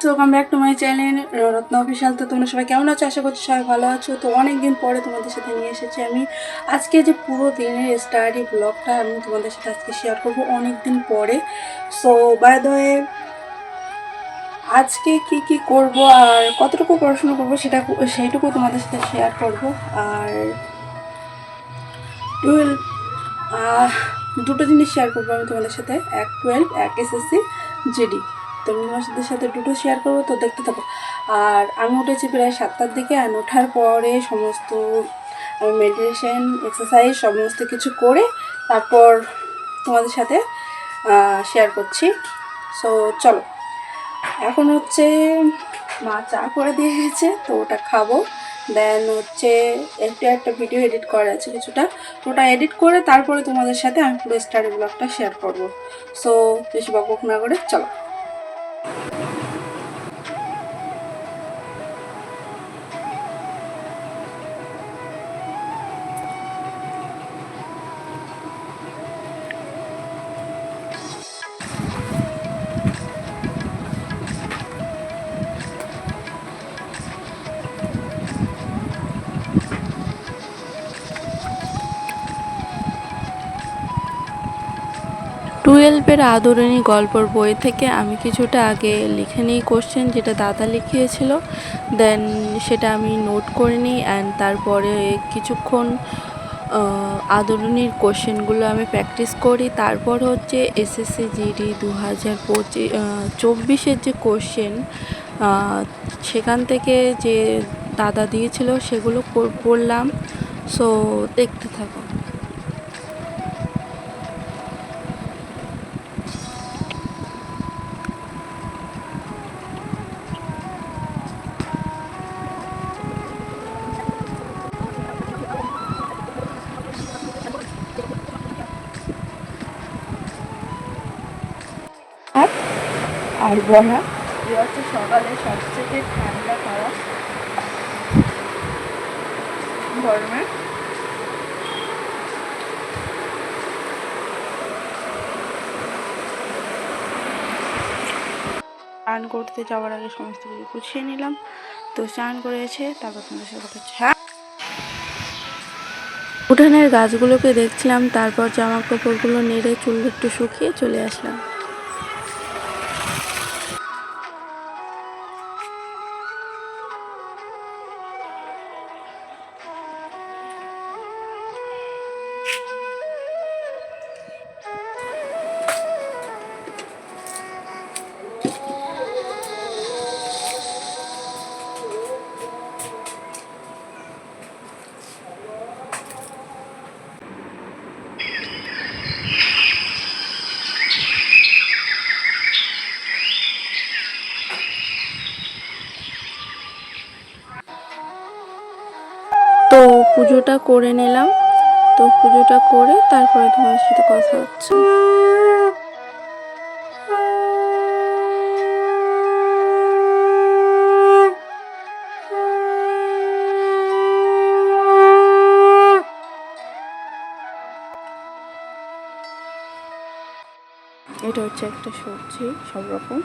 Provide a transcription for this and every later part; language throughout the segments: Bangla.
তো welcome back to my channel Ratna official তো তোমরা সবাই কেমন আছো? আশা করছি সবাই ভালো আছো। তো অনেক দিন পরে তোমাদের সাথে নিয়ে এসেছি আমি। আজকে যে পুরো দিনের স্টাডি ব্লগটা আমি তোমাদের সাথে আজকে শেয়ার করব অনেক দিন পরে সো বাই দয়ে আজকে কি কি করব আর কতটুকু পড়াশোনা করব সেটা, সেইটুকু তোমাদের সাথে শেয়ার করব। আর টুয়েলভ দুটো জিনিস শেয়ার করব আমি তোমাদের সাথে। এক টুয়েলভ এক এসএসসি জিডি তো আমি সাথে দুটো শেয়ার করব, তো দেখতে থাকো। আর আমি উঠেছি প্রায় সাতটার দিকে আর ওঠার পরে সমস্ত মেডিটেশন এক্সারসাইজ সমস্ত কিছু করে তারপর তোমাদের সাথে শেয়ার করছি। সো চলো। এখন হচ্ছে মা চা করে দিয়ে গেছে, তো ওটা খাব। দেন হচ্ছে একটা একটা ভিডিও এডিট করা আছে কিছুটা। তো ওটা এডিট করে তারপরে তোমাদের সাথে আমি পুরো স্টাডি ব্লগটা শেয়ার করব। সো বেশি বকবক না করে, চলো। টুয়েলভের আদরণী গল্পর বই থেকে আমি কিছুটা আগে লিখে নিই কোশ্চেন যেটা দাদা লিখিয়েছিল। দেন সেটা আমি নোট করে নিই অ্যান্ড তারপরে কিছুক্ষণ আদরণীর কোশ্চেনগুলো আমি প্র্যাকটিস করি। তারপর হচ্ছে এসএসসি জিডি দু হাজার পঁচিশ চব্বিশের যে কোশ্চেন সেখান থেকে যে দাদা দিয়েছিল সেগুলো পড়- পড়লাম। সো দেখতে থাকো। আর বড়া হচ্ছে সকালে ঠান্ডা খাওয়া গরমে। স্নান করতে যাওয়ার আগে সমস্ত কিছু গুছিয়ে নিলাম। তো স্নান করেছে, তারপর তোমাদের সাথে কথা হচ্ছে। হ্যাঁ? উঠানের গাছগুলোকে দেখছিলাম, তারপর জামা কাপড়গুলো নেড়ে চুল একটু শুকিয়ে চলে আসলাম। পুজোটা করে নিলাম। তো পুজোটা করে তারপরে তোমার সাথে কথা হচ্ছে। এটা হচ্ছে একটা সবজি, সব রকম।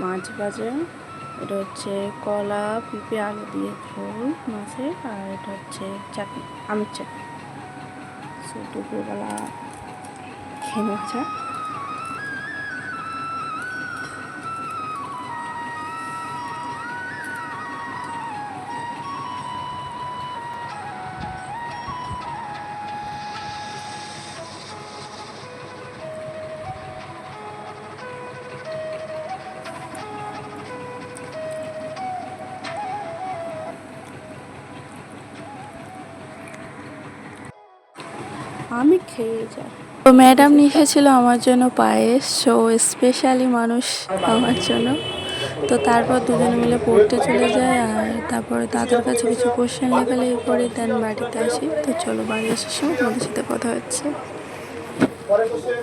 মাছ ভাজা এটা হচ্ছে কলা, পিঁপে, আলু দিয়ে ঝোল মাছের, আর এটা হচ্ছে চাটনি, আমের চাটনি। দুপুরবেলা খেয়ে নেওয়া আমি খেয়ে যাই তো ম্যাডাম এসেছিল আমার জন্য পায়েস সো স্পেশালি মানুষ আমার জন্য তো তারপর দুজনে মিলে পড়তে চলে যায় আর তারপরে তাদের কাছে কিছু কোশ্চেন লেখালেখি করে দেন বাড়িতে আসি তো চলো বাড়ি আসার সময় তোমাদের সাথে কথা হচ্ছে কোশ্চেন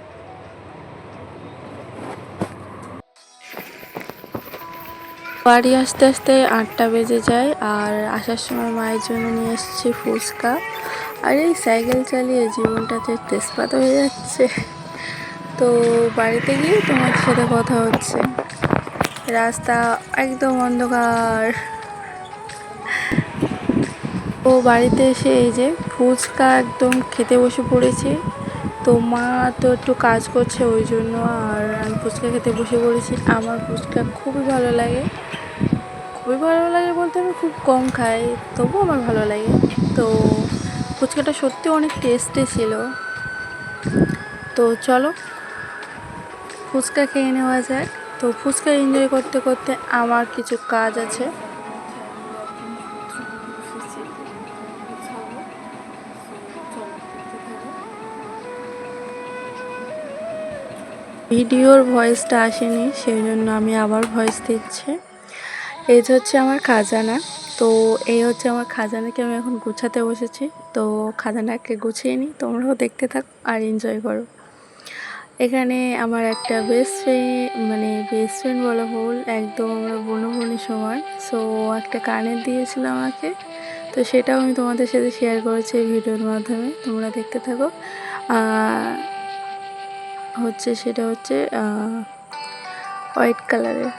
বাড়ি আসতে আসতে আটটা বেজে যায় আর আসার সময় মায়ের জন্য নিয়ে এসেছি ফুচকা। আর এই সাইকেল চালিয়ে জীবনটাতে তেজপাত হয়ে যাচ্ছে। তো বাড়িতে গিয়ে তোমার সাথে কথা হচ্ছে। রাস্তা একদম অন্ধকার। ও বাড়িতে এসে এই যে ফুচকা একদম খেতে বসে পড়েছি। তো মা তো একটু কাজ করছে ওই জন্য আর আমি ফুচকা খেতে বসে পড়েছি। আমার ফুচকা খুবই ভালো লাগে। খুবই ভালো লাগে বলতে আমি খুব কম খাই, তবুও আমার ভালো লাগে। তো ফুচকাটা সত্যি অনেক টেস্টে ছিল। তো চলো, ফুচকা খেয়ে নেওয়া যাক। তো ফুচকা এনজয় করতে করতে আমার কিছু কাজ আছে। ভিডিওর ভয়েসটা আসেনি সেই জন্য আমি আবার ভয়েস দিচ্ছি। এই হচ্ছে আমার খাজানা। তো এই হচ্ছে আমার খাজানাকে আমি এখন গুছাতে বসেছি। তো খাজানাকে গুছিয়ে নিই, তোমরাও দেখতে থাকো আর এনজয় করো। এখানে আমার একটা বেস্ট ফ্রেন্ড মানে বেস্ট ফ্রেন্ড বলা ভুল, একদম আমরা বোনো বোনি সমান। সো একটা কানের দিয়েছিল আমাকে। তো সেটাও আমি তোমাদের সাথে শেয়ার করেছি ভিডিওর মাধ্যমে, তোমরা দেখতে থাকো। হচ্ছে সেটা হচ্ছে হোয়াইট কালারের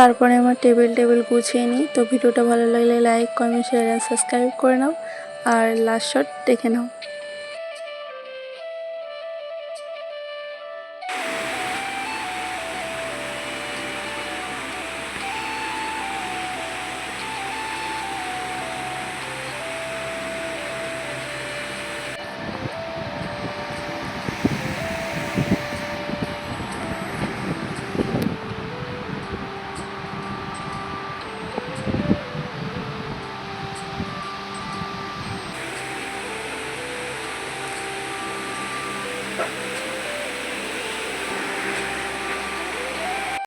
তারপরে আমার টেবিল টেবিল গুছিয়ে নিই। তো ভিডিওটা ভালো লাগলে লাইক কমেন্ট শেয়ার আর সাবস্ক্রাইব করে নাও। আর লাস্ট শট দেখে নাও।